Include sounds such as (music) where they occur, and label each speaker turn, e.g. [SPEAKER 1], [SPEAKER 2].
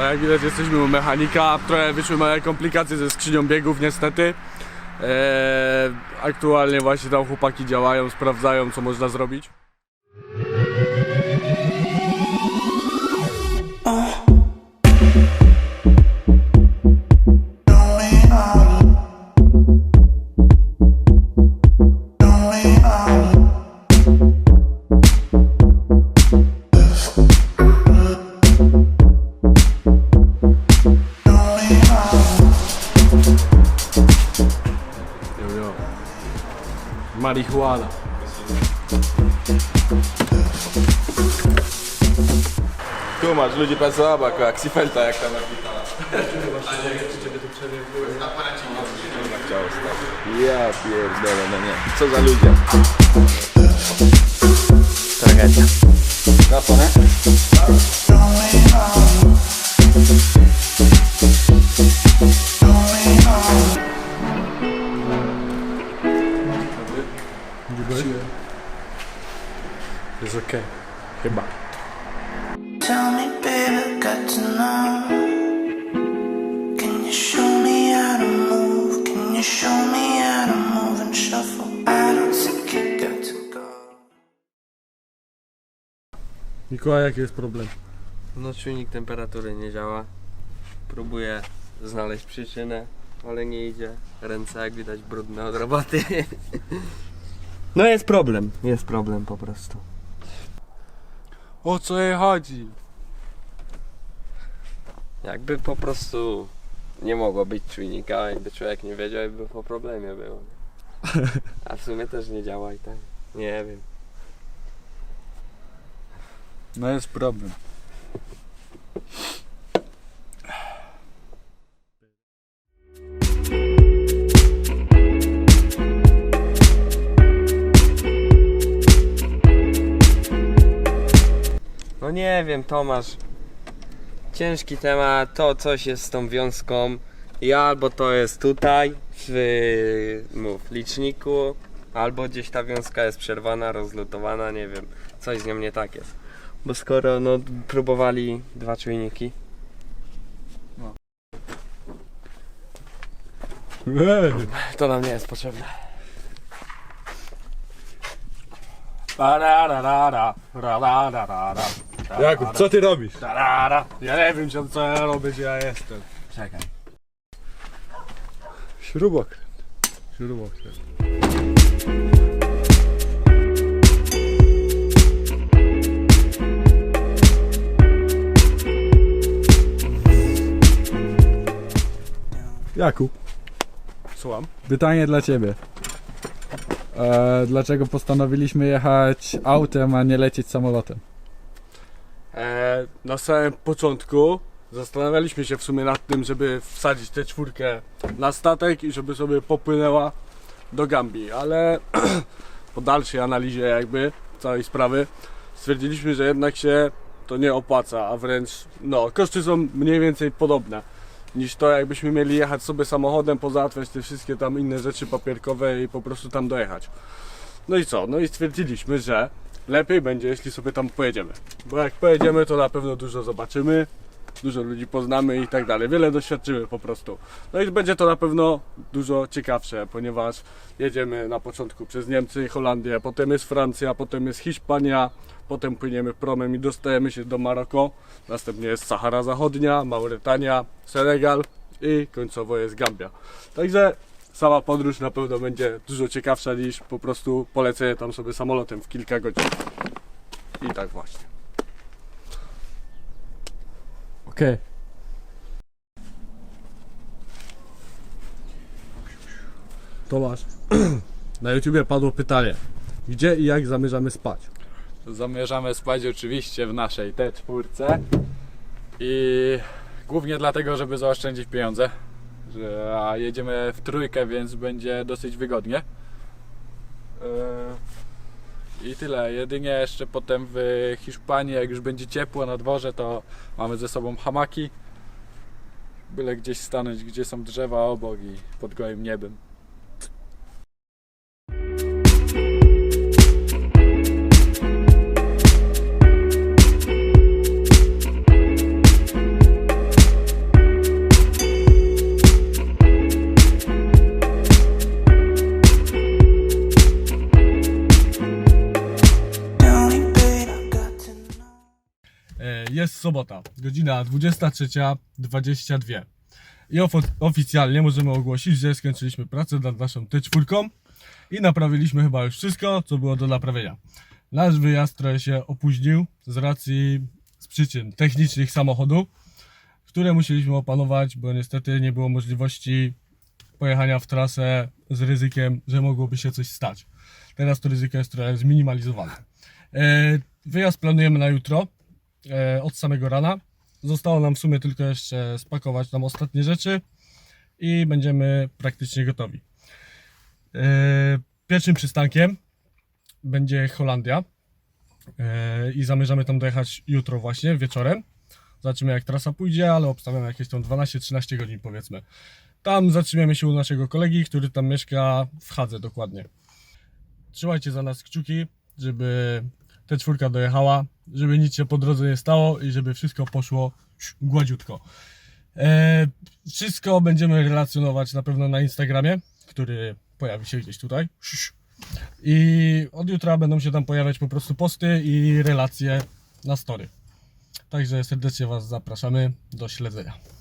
[SPEAKER 1] No, jak widać jesteśmy u mechanika, trochę wyszły małe komplikacje ze skrzynią biegów niestety. Eee, aktualnie właśnie tam chłopaki działają, sprawdzają co można zrobić. Marihuana.
[SPEAKER 2] Tu masz, ludzi pracują obok, jak Sifelta, jak tam napisana. Chciał stać. Ja pierdolę, no nie. Co za ludzie.
[SPEAKER 3] Tragedia.
[SPEAKER 2] Na co, nie?
[SPEAKER 1] Jest okej. Chyba.
[SPEAKER 4] Tell me, baby, got to know. Can you show me how to move? Can you show me how to move and shuffle? I don't think you got to go.
[SPEAKER 1] Mikołaj, jaki jest problem?
[SPEAKER 3] No czujnik temperatury nie działa. Próbuję znaleźć przyczynę, ale nie idzie. Ręce jak widać brudne od roboty. (laughs) No jest problem, jest problem po prostu.
[SPEAKER 1] O co jej chodzi?
[SPEAKER 3] Jakby po prostu nie mogło być czujnika, jakby człowiek nie wiedział, by po problemie było. (laughs) A w sumie też nie działa i tak. Nie wiem.
[SPEAKER 1] No jest problem.
[SPEAKER 3] No nie wiem, Tomasz. Ciężki temat, to coś jest z tą wiązką. I albo to jest tutaj, w mów, liczniku, albo gdzieś ta wiązka jest przerwana, rozlutowana, nie wiem. Coś z nią nie tak jest. Bo skoro no, próbowali dwa czujniki. To nam nie jest potrzebne.
[SPEAKER 1] Jakub, co ty robisz? Ja nie wiem co ja robię, gdzie ja jestem.
[SPEAKER 3] Czekaj.
[SPEAKER 1] Śrubokręt. Śrubokręt.
[SPEAKER 5] Jakub,
[SPEAKER 1] Słucham.
[SPEAKER 5] pytanie dla ciebie. E, dlaczego postanowiliśmy jechać autem, a nie lecieć samolotem?
[SPEAKER 1] E, na samym początku zastanawialiśmy się w sumie nad tym, żeby wsadzić tę czwórkę na statek i żeby sobie popłynęła do Gambii, ale (clears throat) po dalszej analizie jakby całej sprawy stwierdziliśmy, że jednak się to nie opłaca, a wręcz no, koszty są mniej więcej podobne niż to jakbyśmy mieli jechać sobie samochodem, pozałatwiać te wszystkie tam inne rzeczy papierkowe i po prostu tam dojechać. No i co? No i stwierdziliśmy, że lepiej będzie, jeśli sobie tam pojedziemy. Bo jak pojedziemy, to na pewno dużo zobaczymy, dużo ludzi poznamy i tak dalej. Wiele doświadczymy po prostu. No i będzie to na pewno dużo ciekawsze, ponieważ jedziemy na początku przez Niemcy i Holandię, potem jest Francja, potem jest Hiszpania, potem płyniemy promem i dostajemy się do Maroko. Następnie jest Sahara Zachodnia, Mauretania, Senegal i końcowo jest Gambia. Także sama podróż na pewno będzie dużo ciekawsza niż po prostu polecenie tam sobie samolotem w kilka godzin. I tak właśnie.
[SPEAKER 5] Okej.
[SPEAKER 1] Tomasz, (clears throat) na YouTubie padło pytanie. Gdzie i jak zamierzamy spać?
[SPEAKER 6] Zamierzamy spać oczywiście w naszej T4 i głównie dlatego, żeby zaoszczędzić pieniądze. A jedziemy w trójkę, więc będzie dosyć wygodnie. Yy, I tyle. Jedynie jeszcze potem w Hiszpanii, jak już będzie ciepło na dworze, to mamy ze sobą hamaki. Byle gdzieś stanąć, gdzie są drzewa obok i pod gołym niebem.
[SPEAKER 1] Jest sobota, godzina 23.22 i ofo- oficjalnie możemy ogłosić, że skończyliśmy pracę nad naszą T4 i naprawiliśmy chyba już wszystko, co było do naprawienia. Nasz wyjazd trochę się opóźnił z racji z przyczyn technicznych samochodu, które musieliśmy opanować, bo niestety nie było możliwości pojechania w trasę z ryzykiem, że mogłoby się coś stać. Teraz to ryzyko jest trochę zminimalizowane. E, Wyjazd planujemy na jutro, od samego rana. Zostało nam w sumie tylko jeszcze spakować tam ostatnie rzeczy i będziemy praktycznie gotowi. E, Pierwszym przystankiem będzie Holandia e, i zamierzamy tam dojechać jutro właśnie, wieczorem. Zobaczymy jak trasa pójdzie, ale obstawiamy jakieś tam 12-13 godzin powiedzmy. Tam zatrzymiemy się u naszego kolegi, który tam mieszka w Hadze dokładnie. Trzymajcie za nas kciuki, żeby ta czwórka dojechała, żeby nic się po drodze nie stało i żeby wszystko poszło gładziutko. E, wszystko będziemy relacjonować na pewno na Instagramie, który pojawi się gdzieś tutaj. I od jutra będą się tam pojawiać po prostu posty i relacje na story. Także serdecznie Was zapraszamy do śledzenia.